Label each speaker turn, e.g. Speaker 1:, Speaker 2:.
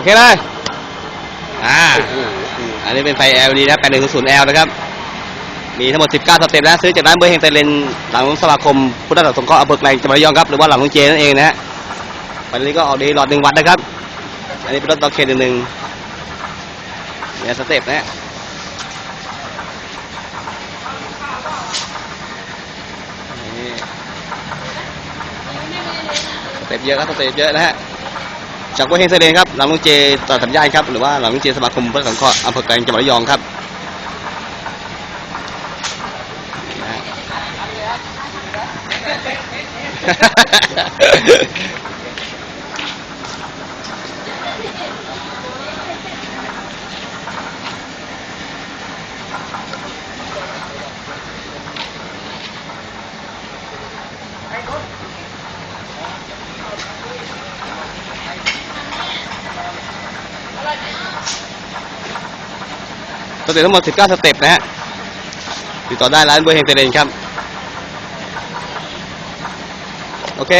Speaker 1: อเคเลย อ่า อันนี้เป็นไฟ LED นะครับ 8100L นะครับ มีทั้งหมด 19 สเต็ปนะ ซื้อจากร้านเบอร์เฮงเตเลนหลังสมาคม พุทธศาสนาสงเคราะห์อำเภอแกลงจังหวัดระยองครับ หรือว่าหลังลุงเจนั่นเองนะฮะวันนี้ก็ออกดีหลอดหนึ่งวัตต์นะครับ อันนี้เป็นรถตอเคนหนึ่งเนี่ยสเต็ปนะฮะสเต็ปเยอะครับสเต็ปเยอะนะฮะ จากวัดเฮงเสดนครับหลังลุงเจต่อสัญญาณครับหรือว่าหลังลุงเจสมาคมพระสังเคราะห์อำเภอแกลงจังหวัดระยองครับนะฮะ ส เต็ปทั้งหมด 19 สเต็ปนะฮะติดต่อได้ร้านเบอร์เฮงเซเลนครับ โอเค